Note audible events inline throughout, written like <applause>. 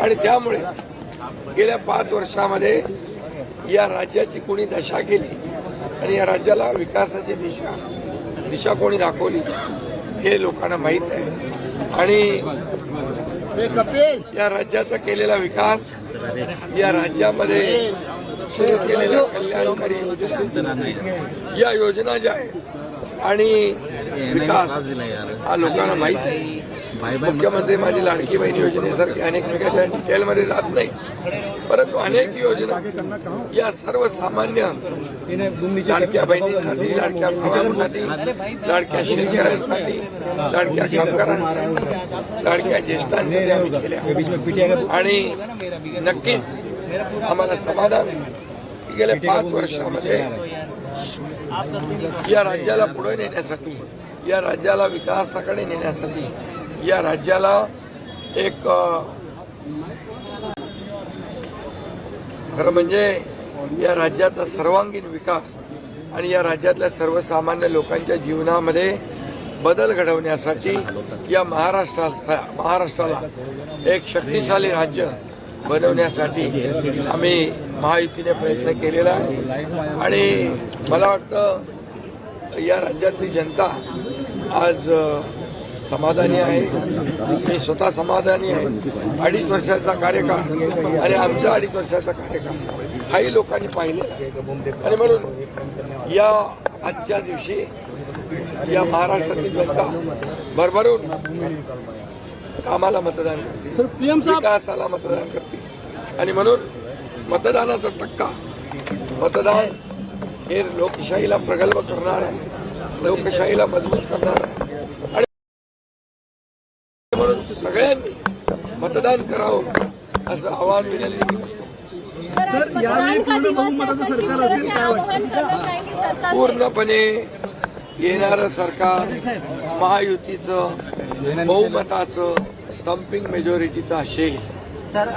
आणि त्यामुळे गेल्या पाच वर्षामध्ये या राज्याची कोणी दशा केली आणि या राज्याला विकासाची दिशा दिशा कोणी दाखवली हे लोकांना माहीत आहे. आणि या राज्याचा केलेला विकास या राज्यामध्ये सुरू केलेल्या कल्याणकारी योजना या योजना ज्या आहेत आणि विकास हा लोकांना माहीत आहे. मुख्यमंत्री माझी लाडकी बहीण योजनेसारखी अनेक वेगळ्या डिटेलमध्ये जात नाही. परंतु अनेक योजना या सर्वसामान्य लाडक्या बहिणींसाठी लाडक्या भावांसाठी लाडक्या शेतकऱ्यांसाठी लाडक्या कामगारांसाठी लाडक्या ज्येष्ठांसाठी आम्ही केल्या. आणि नक्कीच आम्हाला समाधान गेल्या पाच वर्षामध्ये या राज्याला पुढे नेण्यासाठी या राज्याला विकासाकडे नेण्यासाठी या राज्याला एक खरं म्हणजे या राज्याचा सर्वांगीण विकास आणि या राज्यातल्या सर्वसामान्य लोकांच्या जीवनामध्ये बदल घडवण्यासाठी या महाराष्ट्राला महाराष्ट्राला एक शक्तिशाली राज्य बनवण्यासाठी आम्ही महायुतीने प्रयत्न केलेला आहे. आणि मला वाटतं या राज्यातली जनता आज समाधानी आहे. मी स्वतः समाधानी आहे. अडीच वर्षाचा कार्यकाळ आणि आमचा अडीच वर्षाचा कार्यकाळ. हाही लोकांनी पाहिलेला आहे. आणि म्हणून या आजच्या दिवशी या महाराष्ट्रातली जनता भरभरून कामाला मतदान करते. विकासाला मतदान करते. आणि म्हणून मतदानाचा टक्का मतदान हे लोकशाहीला प्रगल्भ करणार आहे. लोकशाहीला मजबूत करणार आहे. सगळ्यांनी मतदान करावं असं आवाहन विनंती पूर्णपणे येणारं सरकार महायुतीचं बहुमताचं डम्पिंग मेजॉरिटीचं असेल सर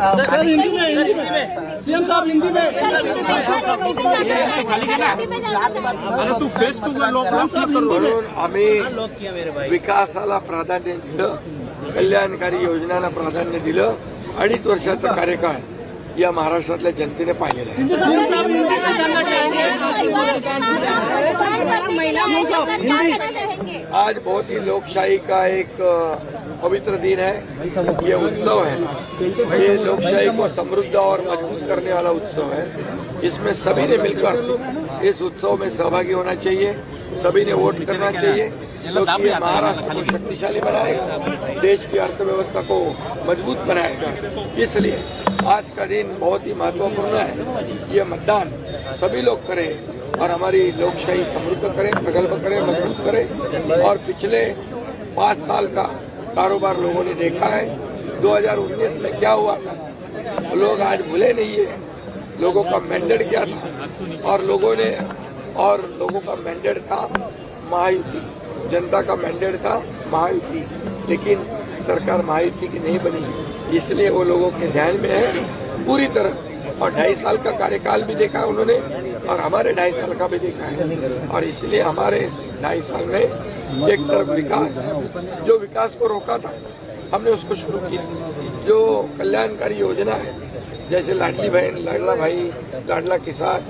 हिंदी में हिंदी में. सीएम साहब हिंदी में. अरे तू फेस टू सीएम साहब हिंदी में. म्हणून आम्ही विकासाला प्राधान्य दिलं. कल्याणकारी योजनांना प्राधान्य दिलं, अडीच वर्षाचा कार्यकाळ या महाराष्ट्रातल्या जानना चाहेंगे चाहेंगे आज बहुत ही लोकशाही का एक पवित्र दिन है, ये उत्सव है। ये लोकशाही को समृद्ध और मज़बूत करने वाला उत्सव है। इसमें सभी ने मिलकर इस उत्सव में सहभागी होना चाहिए, सभी ने वोट करना चाहिए। क्योंकि शक्तिशाली बनाएगा। देश की अर्थव्यवस्था को मज़बूत बनाएगा। इसलिए आज का दिन बहुत ही महत्वपूर्ण है। ये मतदान सभी लोग करें और हमारी लोकशाही समृद्ध करें प्रगल्भ करें मज़बूत करें। और पिछले पाँच साल का कारोबार लोगों ने देखा है। 2019 में क्या हुआ था? लोग आज भूले नहीं है। लोगों का मैंडेट क्या था? और लोगों ने और लोगों का मैंडेट था महायुति। जनता का मैंडेट था महायुति। लेकिन सरकार महायुति की नहीं बनी। इसलिए वो लोगों के ध्यान में है। पूरी तरह। और ढाई साल का कार्यकाल भी देखा है उन्होंने। और हमारे ढाई साल का भी देखा है। और इसलिए हमारे ढाई साल में एक तरफ़ विकास, जो विकास को रोका था, हमने उसको शुरू किया। जो कल्याणकारी योजना है, जैसे लाडली बहन, लाडला भाई, लाडला किसान,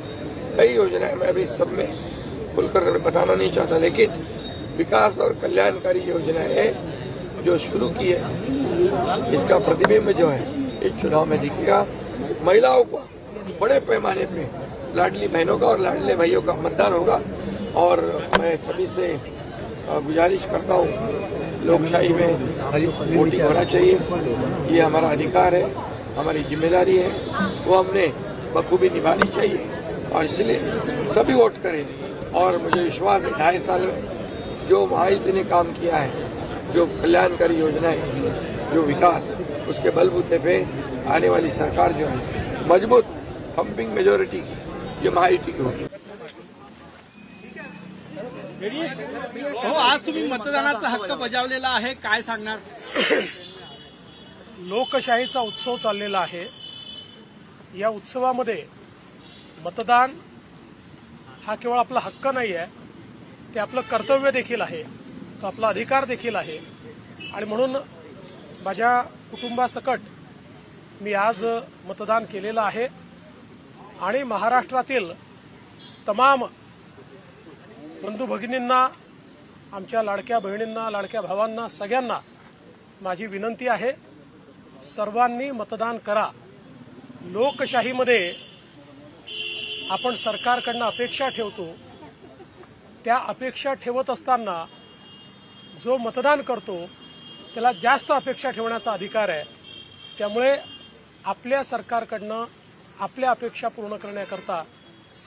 कई योजनाएँ मैं अभी सब में खुलकर बताना नहीं चाहता। लेकिन विकास और कल्याणकारी योजनाएँ जो शुरू की है, इसका प्रतिबिंब जो है, इस चुनाव में दिखेगा। महिलाओं को बड़े पैमाने पे लाडली बहनों का और लाडले भाइयों का मतदान होगा। और मैं सभी से गुजारिश करता हूँ, लोकशाही में वोटिंग होना चाहिए। ये हमारा अधिकार है, हमारी ज़िम्मेदारी है, वो हमने बखूबी निभानी चाहिए। और इसलिए सभी वोट करें। और मुझे विश्वास है, ढाई साल में जो महायुति ने काम किया है जो कल्याणकारी योजनाएं जो विकास उसके बलबूते पे आने वाली सरकार जो है मजबूत पंपिंग मेजोरिटी ये महायुति की होगी। हो आज तुम्ही मतदानाचा हक्क बजावलेला आहे काय सांगणार? <coughs> लोकशाहीचा उत्सव चाललेला आहे. या उत्सवामध्ये मतदान हा केवळ आपला हक्क नाही आहे ते आपलं कर्तव्य देखील आहे. तो आपला अधिकार देखील आहे. आणि म्हणून माझ्या कुटुंबासकट मी आज मतदान केलेलं आहे. आणि महाराष्ट्रातील तमाम बंधू भगिनींना आमच्या लाडक्या बहिणींना लाडक्या भावांना सगळ्यांना माझी विनंती आहे सर्वांनी मतदान करा. लोकशाहीमध्ये आपण सरकारकडनं अपेक्षा ठेवतो. त्या अपेक्षा ठेवत असताना जो मतदान करतो त्याला जास्त अपेक्षा ठेवण्याचा अधिकार आहे. त्यामुळे आपल्या सरकारकडनं आपल्या अपेक्षा पूर्ण करण्याकरता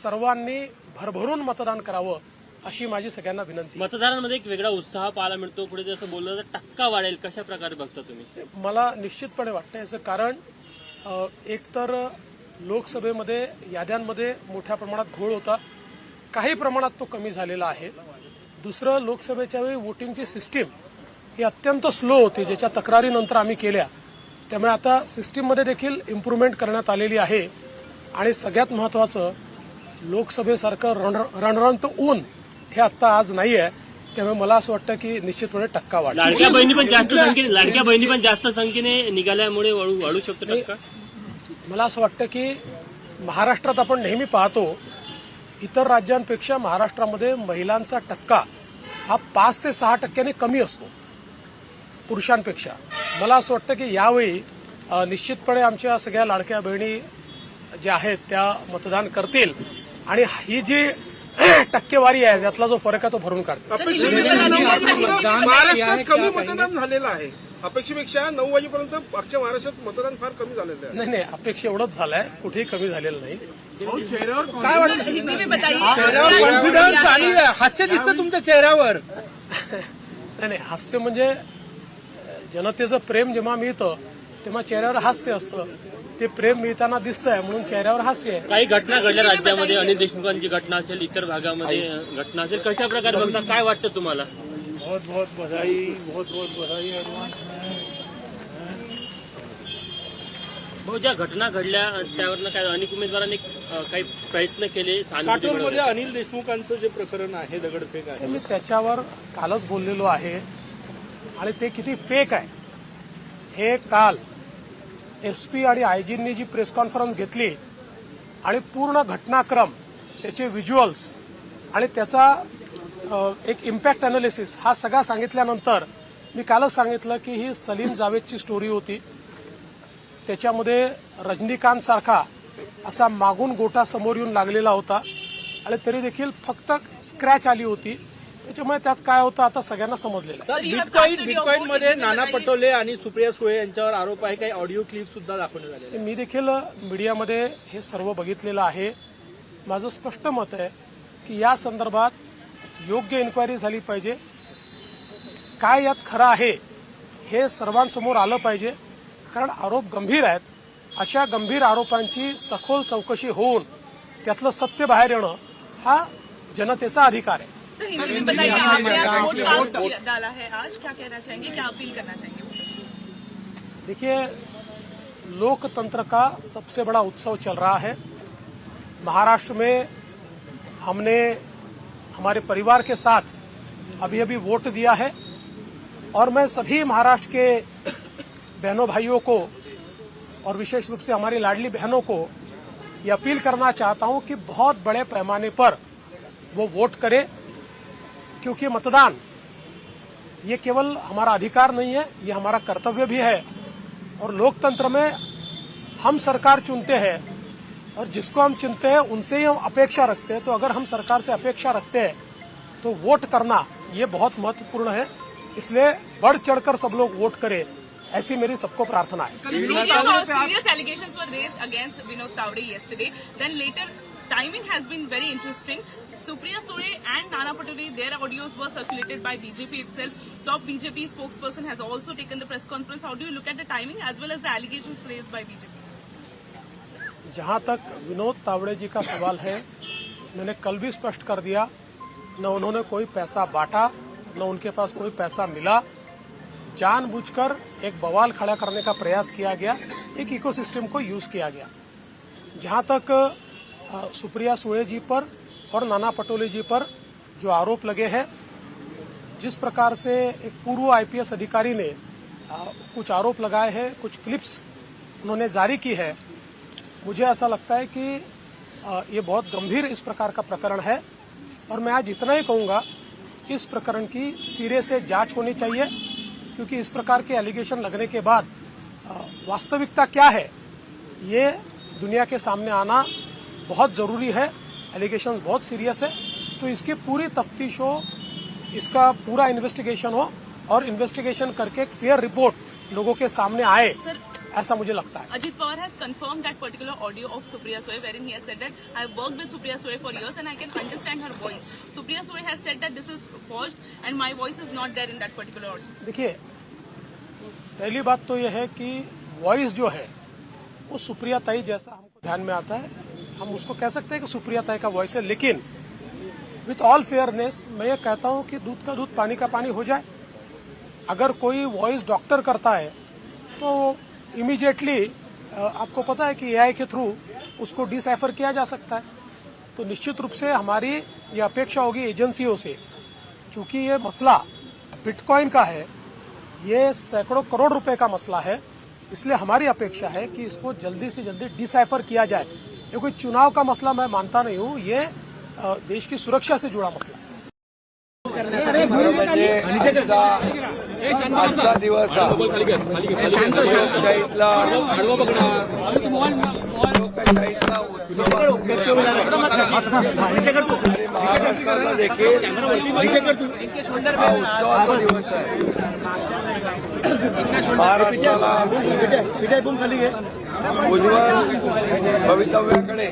सर्वांनी भरभरून मतदान करावं अशी माझी सगळ्यांना विनंती मतदारांमध्ये एक वेगळा उत्साह पाहायला मिळतो. पुढे जसं बोललं तर टक्का वाढेल. कशा प्रकारे बघता तुम्ही? मला निश्चितपणे वाटतं याचं कारण एकतर लोकसभेमध्ये याद्यांमध्ये मोठ्या प्रमाणात घोळ होता. काही प्रमाणात तो कमी झालेला आहे. दुसरं लोकसभेच्या वेळी वोटिंगची सिस्टीम ही अत्यंत स्लो होती. ज्याच्या तक्रारीनंतर आम्ही केल्या. त्यामुळे आता सिस्टीममध्ये देखील इम्प्रूव्हमेंट करण्यात आलेली आहे. आणि सगळ्यात महत्वाचं लोकसभेसारखं रण रणरणत ऊन हे आत्ता आज नाही आहे त्यामुळे मला असं वाटतं की निश्चितपणे टक्का वाढ लाडक्या बहिणी पण जास्त संख्येने लाडक्या बहिणी पण जास्त संख्येने निघाल्यामुळे वाढू वाढू शकतो मला असं वाटतं की महाराष्ट्रात आपण नेहमी पाहतो इतर राज्यांपेक्षा महाराष्ट्रामध्ये महिलांचा टक्का हा पाच ते सहा टक्क्यांनी कमी असतो. पुरुषांपेक्षा. मला असं वाटतं की यावेळी निश्चितपणे आमच्या सगळ्या लाडक्या बहिणी ज्या आहेत त्या मतदान करतील. आणि ही जी <clears throat> टक्केवारी आहे त्यातला जो फरक आहे तो भरून काढतील. महाराष्ट्रात कमी मतदान झालेलं आहे. अपेक्षेपेक्षा नऊ वाजेपर्यंत अख्ख्या महाराष्ट्रात मतदान फार कमी झालेलं आहे. नाही नाही अपेक्षा एवढंच झालंय. कुठेही कमी झालेलं नाही. काय वाटतं? चेहऱ्यावर कॉन्फिडन्स आणि हास्य दिसतं तुमच्या चेहऱ्यावर. <laughs> नाही नाही हास्य म्हणजे जनतेचं प्रेम जेव्हा मिळतं तेव्हा चेहऱ्यावर हास्य असतं. ते प्रेम मिळताना दिसतंय म्हणून चेहऱ्यावर हास्य आहे. काही घटना घडल्या राज्यामध्ये? अनिल देशमुखांची घटना असेल इतर भागामध्ये घटना असेल कशा प्रकारे बघता? काय वाटतं तुम्हाला? बहुत बहुत बधाई बहुत बहुत बधाई एडवांस भाऊ ज्या घटना घडल्या त्यावरनं काय अनेक उमेदवारांनी काही प्रयत्न केले काटोलमध्ये. अनिल देशमुखांचं जे प्रकरण आहे दगडफेक आहे. मी त्याच्यावर कालच बोललेलो आहे. आणि ते किती फेक आहे. हे काल एस पी आणि आयजींनी जी प्रेस कॉन्फरन्स घेतली आणि पूर्ण घटनाक्रम त्याचे व्हिज्युअल्स आणि त्याचा एक इम्पॅक्ट अनालिसिस हा सगळा सांगितल्यानंतर मी कालच सांगितलं की ही सलीम जावेदची स्टोरी होती. त्याच्यामध्ये रजनीकांत सारखा असा मागून गोटा समोर येऊन लागलेला होता. आणि तरी देखील फक्त स्क्रॅच आली होती. त्याच्यामुळे त्यात काय होतं आता सगळ्यांना समजलेलं आहे. बिटकॉईन बिटकॉईन मध्ये नाना पटोले आणि सुप्रिया सुळे यांच्यावर आरोप आहे. काही ऑडिओ क्लिप सुद्धा दाखवण्यात आले मी देखील मीडियामध्ये हे सर्व बघितलेलं आहे. माझं स्पष्ट मत आहे की या संदर्भात योग्य इन्क्वायरी झाली पाहिजे. काय यात खरं आहे हे सर्वांसमोर आलं पाहिजे. कारण आरोप गंभीर आहेत. अशा गंभीर आरोपांची सखोल चौकशी होऊन त्यातलं सत्य बाहेर येणं हा जनतेचा अधिकार आहे. है देखिए लोकतंत्र का सबसे बड़ा उत्सव चल रहा है. महाराष्ट्र में हमने हमारे परिवार के साथ अभी अभी वोट दिया है और मैं सभी महाराष्ट्र के बहनों भाइयों को और विशेष रूप से हमारी लाडली बहनों को ये अपील करना चाहता हूँ कि बहुत बड़े पैमाने पर वो वोट करें, क्योंकि मतदान ये केवल हमारा अधिकार नहीं है, ये हमारा कर्तव्य भी है और लोकतंत्र में हम सरकार चुनते हैं। और जिसको हम चुनते हैं उनसे ही हम अपेक्षा रखते हैं तो अगर हम सरकार से अपेक्षा रखते हैं तो वोट करना ये बहुत महत्वपूर्ण है इसलिए बढ़ चढ़कर सब लोग वोट करें ऐसी मेरी सबको प्रार्थना है Serious, serious allegations were raised against Vinod Tawde yesterday. Then later, timing has been very interesting. Supriya Sure and Nana Patole, their audios were circulated by BJP itself. Top BJP spokesperson has also taken the press conference. How do you look at the timing as well as the allegations raised by BJP? जहाँ तक विनोद तावड़े जी का सवाल है, मैंने कल भी स्पष्ट कर दिया, न उन्होंने कोई पैसा बांटा, न उनके पास कोई पैसा मिला। जानबूझकर एक बवाल खड़ा करने का प्रयास किया गया, एक इकोसिस्टम को यूज़ किया गया। जहाँ तक सुप्रिया सुळे जी पर और नाना पटोले जी पर जो आरोप लगे हैं, जिस प्रकार से एक पूर्व आईपीएस अधिकारी ने कुछ आरोप लगाए हैं, कुछ क्लिप्स उन्होंने जारी की है मुझे ऐसा लगता है कि ये बहुत गंभीर इस प्रकार का प्रकरण है और मैं आज इतना ही कहूँगा, इस प्रकरण की सिरे से जाँच होनी चाहिए, क्योंकि इस प्रकार के एलिगेशन लगने के बाद वास्तविकता क्या है, ये दुनिया के सामने आना बहुत ज़रूरी है। एलिगेशन बहुत सीरियस है। तो इसकी पूरी तफ्तीश हो, इसका पूरा इन्वेस्टिगेशन हो और इन्वेस्टिगेशन करके एक फेयर रिपोर्ट लोगों के सामने आए। ऐसा मुझे लगता है। Ajit Pawar has confirm that particular audio of Supriya Sule where in here said that I work with Supriya Sule for years and I can understand her voice Supriya Sule has said that this is false and my voice is not there in that particular audio देखिए पहली बात तो यह है कि voice जो है वो सुप्रिया ताई जैसा हमको ध्यान में आता है। हम उसको कह सकते हैं कि सुप्रिया ताई का वॉइस है लेकिन विथ ऑल फेयरनेस मैं ये कहता हूँ कि दूध का दूध पानी का पानी हो जाए। अगर कोई वॉइस डॉक्टर करता है तो इमीडिएटली आपको पता है कि एआई के थ्रू उसको डिसाइफर किया जा सकता है। तो निश्चित रूप से हमारी ये अपेक्षा होगी एजेंसियों से, चूँकि ये मसला बिटकॉइन का है, ये सैकड़ों करोड़ रुपए का मसला है, इसलिए हमारी अपेक्षा है कि इसको जल्दी से जल्दी डिसाइफर किया जाए। ये कोई चुनाव का मसला मैं मानता नहीं हूँ, ये देश की सुरक्षा से जुड़ा मसला है। आजचा दिवस हा. लोकशाहीतला लोकशाहीतला उत्सव आणि महाराष्ट्राला देखील हा उत्सवाचा दिवस आहे. महाराष्ट्राला उज्ज्वल भवितव्याकडे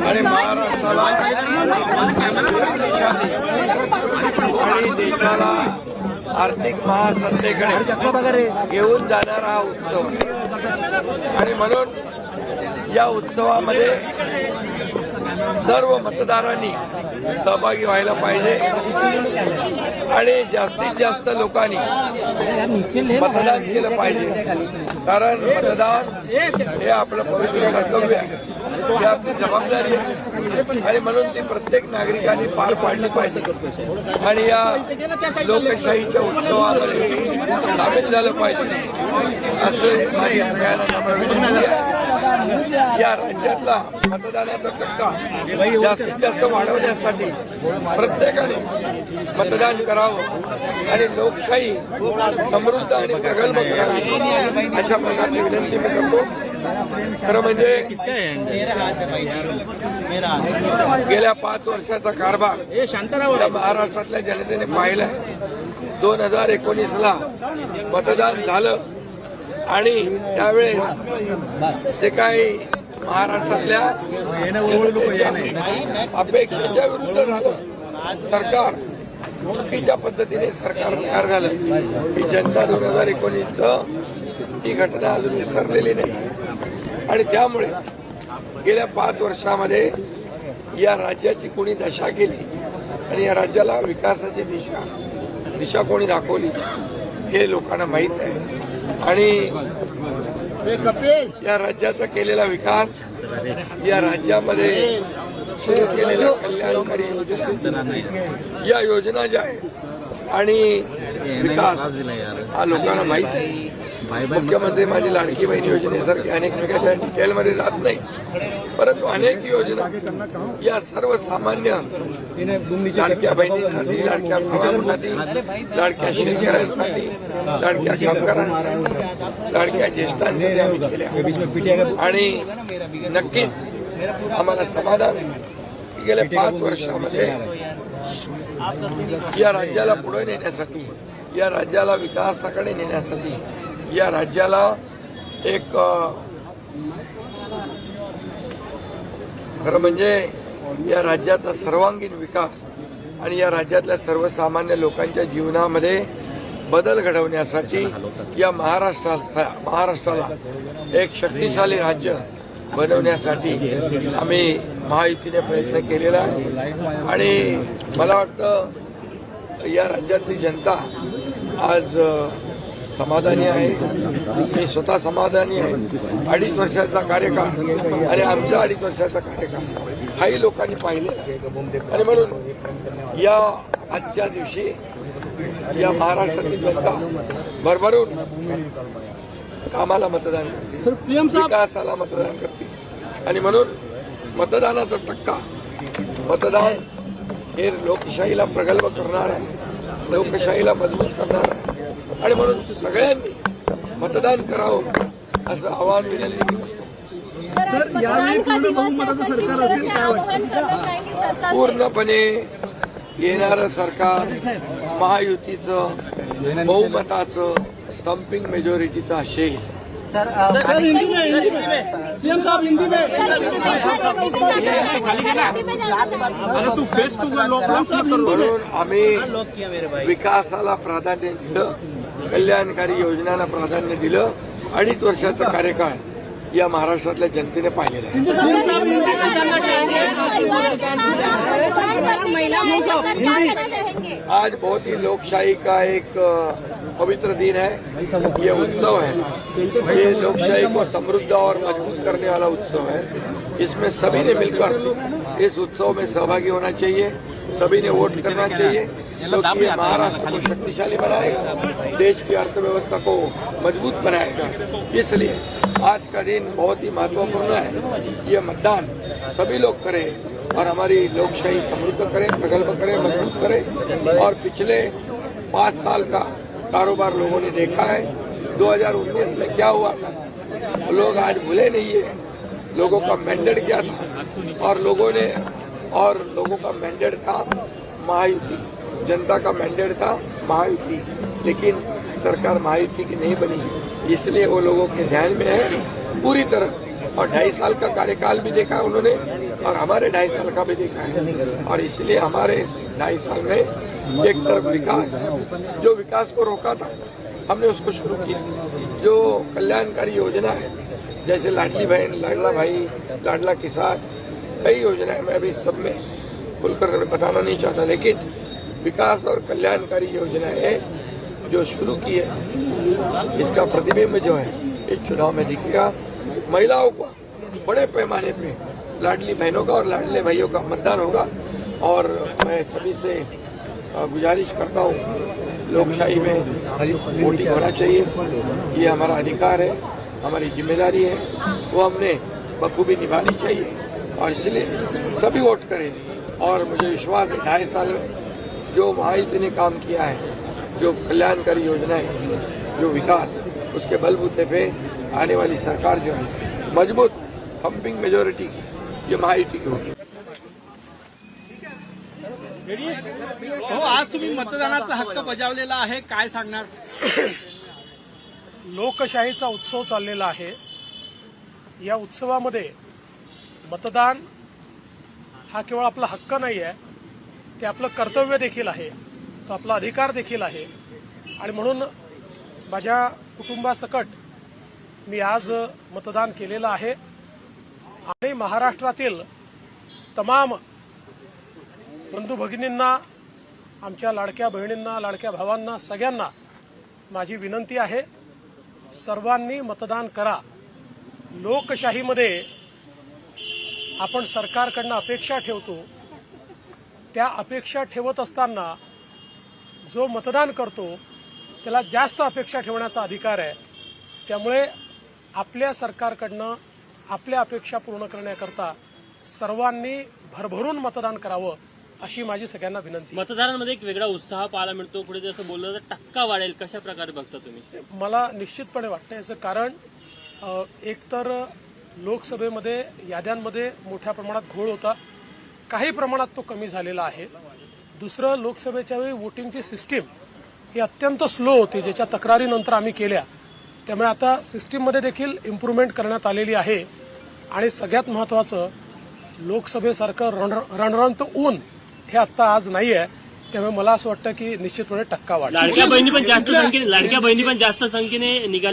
आणि महाराष्ट्राला आणि देशाला आर्थिक महासत्तेकडे घेऊन जाणारा हा उत्सव. आणि म्हणून या उत्सवामध्ये सर्व मतदारांनी सहभागी व्हायला पाहिजे. आणि जास्तीत जास्त लोकांनी मतदान केलं पाहिजे. कारण मतदान हे आपलं पवित्र कर्तव्य आहे. ही आपली जबाबदारी आहे. आणि म्हणून ती प्रत्येक नागरिकांनी पार पाडली पाहिजे. आणि या लोकशाहीच्या उत्सवामध्ये सामील झालं पाहिजे. असं माझी सगळ्यांना विनंती आहे. या राज्यातला मतदानाचा टक्का जास्तीत जास्त वाढवण्यासाठी प्रत्येकाने मतदान करावं आणि लोकशाही समृद्ध आणि प्रगल्भ करावी अशा प्रकारची विनंती मी करतो. खरं म्हणजे गेल्या पाच वर्षाचा कारभार या महाराष्ट्रातल्या जनतेने पाहिलं दोन हजार एकोणीसला मतदान झालं. आणि त्यावेळेस जे काही महाराष्ट्रातल्या अपेक्षेच्या विरुद्ध झालं सरकार चुकीच्या पद्धतीने सरकार तयार झालं. ही जनता दोन हजार एकोणीसचं ही घटना अजून विसरलेली नाही. आणि त्यामुळे गेल्या पाच वर्षामध्ये या राज्याची कोणी दशा केली आणि या राज्याला विकासाची दिशा दिशा कोणी दाखवली हे लोकांना माहीत आहे. आणि या राज्याचा केलेला विकास या राज्यामध्ये सुरू केलेल्या कल्याणकारी योजना या योजना ज्या आहेत आणि विकास हा लोकांना माहीत आहे. मुख्यमंत्री माझी लाडकी बहीण योजनेसारखी अनेक डिटेलमध्ये जात नाही परंतु अनेक योजना या सर्वसामान्य लाडक्या बहिणींसाठी लाडक्या भावांसाठी लाडक्या शेतकऱ्यांसाठी लाडक्या कामगारांसाठी लाडक्या ज्येष्ठांसाठी आम्ही केल्या. आणि नक्कीच आम्हाला समाधान गेल्या पाच वर्षामध्ये या राज्याला पुढे नेण्यासाठी या राज्याला विकासाकडे नेण्यासाठी या राज्याला एक खरं म्हणजे या राज्याचा सर्वांगीण विकास आणि या राज्यातल्या सर्वसामान्य लोकांच्या जीवनामध्ये बदल घडवण्यासाठी या महाराष्ट्राला महाराष्ट्राला एक शक्तिशाली राज्य बनवण्यासाठी आम्ही महायुतीने प्रयत्न केलेला आहे. आणि मला वाटतं या राज्यातली जनता आज समाधानी आहे. मी स्वतः समाधानी आहे. अडीच वर्षाचा कार्यकाळ आणि आमचा अडीच वर्षाचा कार्यकाळ. हाही लोकांनी पाहिलेला आहे. आणि म्हणून या आजच्या दिवशी या महाराष्ट्रातली जनता भरभरून कामाला मतदान साहब विकासाला मतदान करतील आणि म्हणून मतदानाचा टक्का मतदान हे लोकशाहीला प्रगल्भ करणार आहे. लोकशाहीला मजबूत करणार आहे. आणि म्हणून सगळ्यांनी मतदान करावं असं आवाहन विनंती है पूर्णपणे येणारं सरकार महायुतीचं बहुमताचं थम्पिंग मेजॉरिटीचं असेल सर हिंदी में हिंदी में सीएम साहब हिंदी में सर हिंदी में सर हिंदी में जाना चाहेंगे सर हिंदी में जाना चाहेंगे अरे तू फेस तू साहब हिंदी में म्हणून आम्ही विकासाला प्राधान्य दिलं कल्याणकारी योजनांना प्राधान्य दिलं अडीच वर्षाचा कार्यकाळ या महाराष्ट्रातल्या जनतेने पाहिलेला आहे. आज बहुत ही लोकशाही का एक पवित्र दिन है ये उत्सव है। ये लोकशाही को समृद्ध और मजबूत करने वाला उत्सव है। इसमें सभी ने मिलकर इस उत्सव में सहभागी होना चाहिए सभी ने वोट करना चाहिए। महाराष्ट्र को शक्तिशाली बनाएगा देश की अर्थव्यवस्था को मज़बूत बनाएगा। इसलिए आज का दिन बहुत ही महत्वपूर्ण है। ये मतदान सभी लोग करें और हमारी लोकशाही समृद्ध करें प्रगल्भ करें मज़बूत करें। और पिछले पाँच साल का कारोबार लोगों ने देखा है। 2019 में क्या हुआ था? लोग आज भूले नहीं है। लोगों का मैंडेट क्या था? और लोगों ने और लोगों का मैंडेट था महायुति। जनता का मैंडेट था महायुति लेकिन सरकार महायुति की नहीं बनी। इसलिए वो लोगों के ध्यान में है। पूरी तरह। और ढाई साल का कार्यकाल भी देखा उन्होंने, और हमारे ढाई साल का भी देखा है। और इसलिए हमारे ढाई साल में एक तरफ़ विकास, जो विकास को रोका था, हमने उसको शुरू किया। जो कल्याणकारी योजना है, जैसे लाडली बहन, लाडला भाई, लाडला किसान, कई योजनाएँ मैं अभी सब में खुलकर बताना नहीं चाहता, लेकिन विकास और कल्याणकारी योजना है जो शुरू की है। इसका प्रतिबिंब जो है इस चुनाव में दिखेगा। महिलाओं का बड़े पैमाने पे लाडली बहनों का और लाडले भाइयों का मतदान होगा। और मैं सभी से गुजारिश करता हूँ, लोकशाही में वोटिंग होना चाहिए। ये हमारा अधिकार है, हमारी ज़िम्मेदारी है। वो हमने बखूबी निभानी चाहिए। और इसलिए सभी वोट करें। और मुझे विश्वास है, ढाई साल में जो महायुति ने काम किया है जो कल्याणकारी योजनाएं जो विकास उसके बलबूते पे आने वाली सरकार जो है मजबूत पंपिंग मेजोरिटी ये महायुति की होगी। हो आज तुम्ही मतदानाचा हक्क बजावलेला आहे काय सांगणार? <coughs> लोकशाहीचा उत्सव चाललेला आहे. या उत्सवामध्ये मतदान हा केवळ आपला हक्क नाही आहे ते आपलं कर्तव्य देखील आहे तो आपला अधिकार देखील आहे. आणि म्हणून माझ्या कुटुंबासकट मी आज मतदान केलेलं आहे. आणि महाराष्ट्रातील तमाम बंधू भगिनींना आमच्या लाडक्या बहिणींना लाडक्या भावांना सगळ्यांना माझी विनंती आहे सर्वांनी मतदान करा. लोकशाहीमध्ये आपण सरकारकडनं अपेक्षा ठेवतो त्या अपेक्षा ठेवत असताना जो मतदान करतो त्याला जास्त अपेक्षा ठेवण्याचा अधिकार आहे. त्यामुळे आपल्या सरकारकडनं आपल्या अपेक्षा पूर्ण करण्याकरता सर्वांनी भरभरून मतदान करावं अशी माझी सगळ्यांना विनंती. मतदारांमध्ये एक वेगळा उत्साह पाहायला मिळतो. पुढे जसं बोललं तर टक्का वाढेल. कशा प्रकारे बघता तुम्ही? मला निश्चितपणे वाटतं याचं कारण एकतर लोकसभेमध्ये याद्यांमध्ये मोठ्या प्रमाणात घोळ होता. काही प्रमाणात तो कमी झालेला आहे. दुसरं लोकसभेच्या वेळी वोटिंगची सिस्टीम ही अत्यंत स्लो होती ज्याच्या तक्रारीनंतर आम्ही केल्या. त्यामुळे आता सिस्टीममध्ये देखील इम्प्रूव्हमेंट करण्यात आलेली आहे. आणि सगळ्यात महत्वाचं लोकसभेसारखं रण रणरणत ऊन हे आत्ता आज नाही आहे त्यामुळे मला असं वाटतं की निश्चितपणे टक्का वाढ लाडक्या बहिणी पण जास्त संख्येने लाडक्या बहिणी पण जास्त संख्येने निघाल्या.